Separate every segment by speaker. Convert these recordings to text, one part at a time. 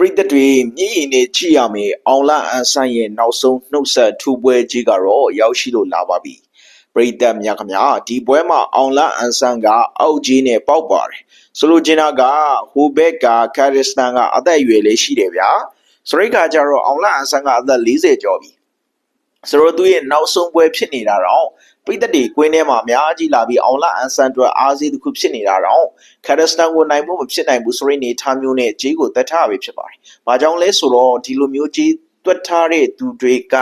Speaker 1: ပရိသတ်တွေမြည်ရင်နေကြည့်ရမယ်အောင်လအန်ဆန်ရဲ့နောက်ဆုံးနှုတ်ဆက်ထူပွဲကြီးကတော့ရောက်ရှိလို့လာပါပြီပရိသတ်များခင်ဗျာဒီပွဲမှာအောင်လအန်ဆန်ကအောက်ကြီးနဲ့ပေါက်ပါတယ်ဆိုလိုချင်တာကဟိုဘက်ကကာရစ်စတန်ကအသက်အရွယ်လေးရှိတယ်ဗျာစရိတ်ကကြတော့အောင်လအန်ဆန်ကအသက်40ကျော်ပြီ ဆိုတော့သူရဲ့နောက်ဆုံးပွဲဖြစ်နေတာတော့ပိသက်တွေကွင်းထဲမှာအများကြီးလာပြီးအောင်လအန်ဆန်အတွက်အားစီးတစ်ခုဖြစ်နေတာတော့ကာဒက်စတန်ကိုနိုင်ဖို့မဖြစ်နိုင်ဘူးဆိုရင်နေထားမျိုးနဲ့ဂျေးကိုတတ်ထားပဲဖြစ်ပါတယ်။ဘာကြောင့်လဲဆိုတော့ဒီလိုမျိုးဂျေးတွက်ထားတဲ့သူတွေက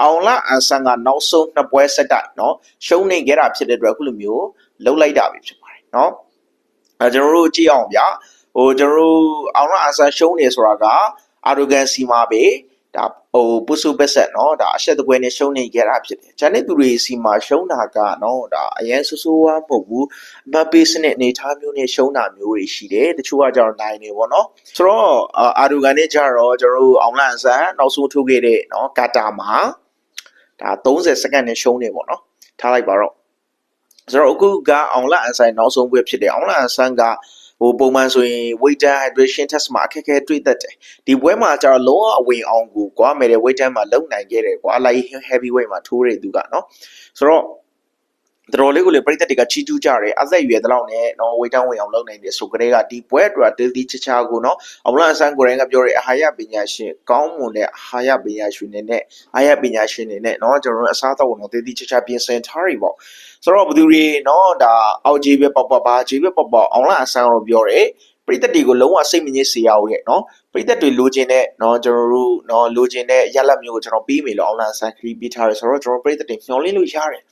Speaker 1: အောင်လအန်ဆန်ကနောက်ဆုံးနှစ်ပွဲဆက်တိုက်နော်ရှုံးနေခဲ့တာဖြစ်တဲ့အတွက်အခုလိုမျိုးလှုပ်လိုက်တာပဲဖြစ်ပါတယ်နော်။အဲကျွန်တော်တို့ကြည့်အောင်ဗျာ။ဟိုကျွန်တော်တို့အောင်လအန်ဆန်ရှုံးနေဆိုတာကအာရိုဂန်စီမှာပဲ။ ဒါဟိုပုစုပက်ဆက်နော်ဒါအဆက်တကွဲနဲ့ရှုံးနေကြတာဖြစ်တယ်။ဂျန်နစ်သူတွေစီမှာရှုံးတာကနော်ဒါအရန်ဆူဆူဝါမဟုတ်ဘူး။မပေးစနစ်အနေထားမျိုးနဲ့ရှုံးတာမျိုးတွေရှိတယ်။တချို့ကကြောင့်နိုင်နေပေါ့နော်။ဆိုတော့အာဒူဂန်နဲ့ကြတော့ကျွန်တော်တို့အောင်လန်ဆန်နောက်ဆုံးထုတ်ခဲ့တဲ့နော်ကာတာမှာဒါ30စက္ကန့်နဲ့ရှုံးနေပေါ့နော်။ထားလိုက်ပါတော့။ဆိုတော့အခုကအောင်လန်ဆန်နောက်ဆုံးပွဲဖြစ်တယ်။အောင်လန်ဆန်က ဟိုပုံမှန်ဆိုရင် waiter hydration test မှာအခက်အခဲတွေ့တတ်တယ်ဒီပွဲမှာကျတော့လုံးဝအဝင်အောင်ကိုကွာမယ်တဲ့ waiter မှာလုံနိုင်ခဲ့တယ်ကွာ light heavy weight မှာထိုးတဲ့သူကနော်ဆိုတော့ တော်တော်လေးကိုလေပြည်သက်တွေကချီးကျူးကြတယ်အသက်အရွယ်တလောက်နဲ့နော်ဝေးတန်းဝင်အောင်လုပ်နိုင်တယ်ဆိုကြတဲ့ကဒီပွဲအတွက်တေးသေးချာချာကိုနော်အမလန်ဆန်ကိုရင်ကပြောတဲ့အာဟာရပညာရှင်ကောင်းမွန်တဲ့အာဟာရပညာရှင်တွေနဲ့အာဟာရပညာရှင်တွေနဲ့နော်ကျွန်တော်တို့အစားအသောက်ကိုတော့တေးသေးချာချာပြင်ဆင်ထားရီပေါ့ဆိုတော့ဘယ်သူတွေနော်ဒါအောက်ကြီးပဲပေါ့ပေါ့ပါကြီးပဲပေါ့ပေါ့အောင်လအဆန်ကိုပြောတယ်ပရိသတ်တွေကိုလုံးဝစိတ်မငြိစေရဘူးတဲ့နော်ပရိသတ်တွေလိုချင်တဲ့နော်ကျွန်တော်တို့နော်လိုချင်တဲ့ရလတ်မျိုးကိုကျွန်တော်ပြီးမယ်လို့အောင်လဆန်ခရီးပေးထားတယ်ဆိုတော့ကျွန်တော်ပရိသတ်တွေမျှော်လင့်လို့ရတယ်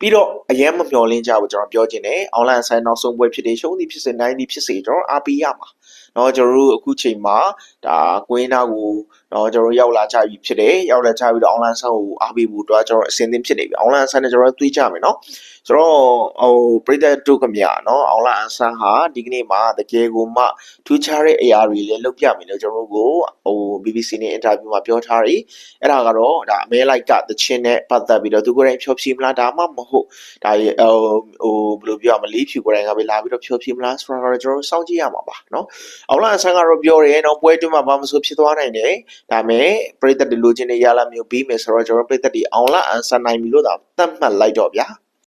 Speaker 1: ပြီးတော့အရင်မမျှော်လင့်ကြဘူးကျွန်တော်ပြောချင်တယ်။ online ဆိုင်နောက်ဆုံးပွဲဖြစ်တဲ့ရှုံးသည်ဖြစ်စေနိုင်သည်ဖြစ်စေကျွန်တော်အားပေးရမှာ။เนาะကျွန်တော်တို့အခုချိန်မှာဒါကွင်းသားကိုเนาะကျွန်တော်တို့ရောက်လာကြပြီဖြစ်တယ်။ရောက်လာကြပြီးတော့ online ဆိုင်ကိုအားပေးဖို့တော့ကျွန်တော်အစဉ်သင့်ဖြစ်နေပြီ။ online ဆိုင်နဲ့ကျွန်တော်တို့တွေးကြမယ်เนาะ။ ဆိုတော့ဟိုပရိသတ်တို့ခမရနော်အောင်လာအန်ဆန်ဟာဒီကနေ့မှာတကယ်ကိုမှထူးခြားတဲ့အရာတွေလည်းလုပ်ပြမယ်လို့ကျွန်တော်တို့ကိုဟို BBC နဲ့ interview မှာပြောထားတယ်အဲ့ဒါကတော့ဒါအမဲလိုက်ကတခြင်းနဲ့ပတ်သက်ပြီးတော့သူကိုယ်တိုင်ဖြောဖြေမလားဒါမှမဟုတ်ဒါဟိုဟိုဘယ်လိုပြောရမလဲဖြူကိုယ်တိုင်ကပဲလာပြီးတော့ဖြောဖြေမလားဆိုတာကတော့ကျွန်တော်တို့စောင့်ကြည့်ရမှာပါနော်အောင်လာအန်ဆန်ကတော့ပြောတယ်နော်ပွဲတွင်းမှာဘာမှမဆိုဖြစ်သွားနိုင်တယ်ဒါပေမဲ့ပရိသတ်တွေလိုချင်တဲ့ရလာမျိုးပြီးမယ်ဆိုတော့ကျွန်တော်ပရိသတ်တွေအောင်လာအန်ဆန်နိုင်ပြီလို့သာသတ်မှတ်လိုက်တော့ဗျာ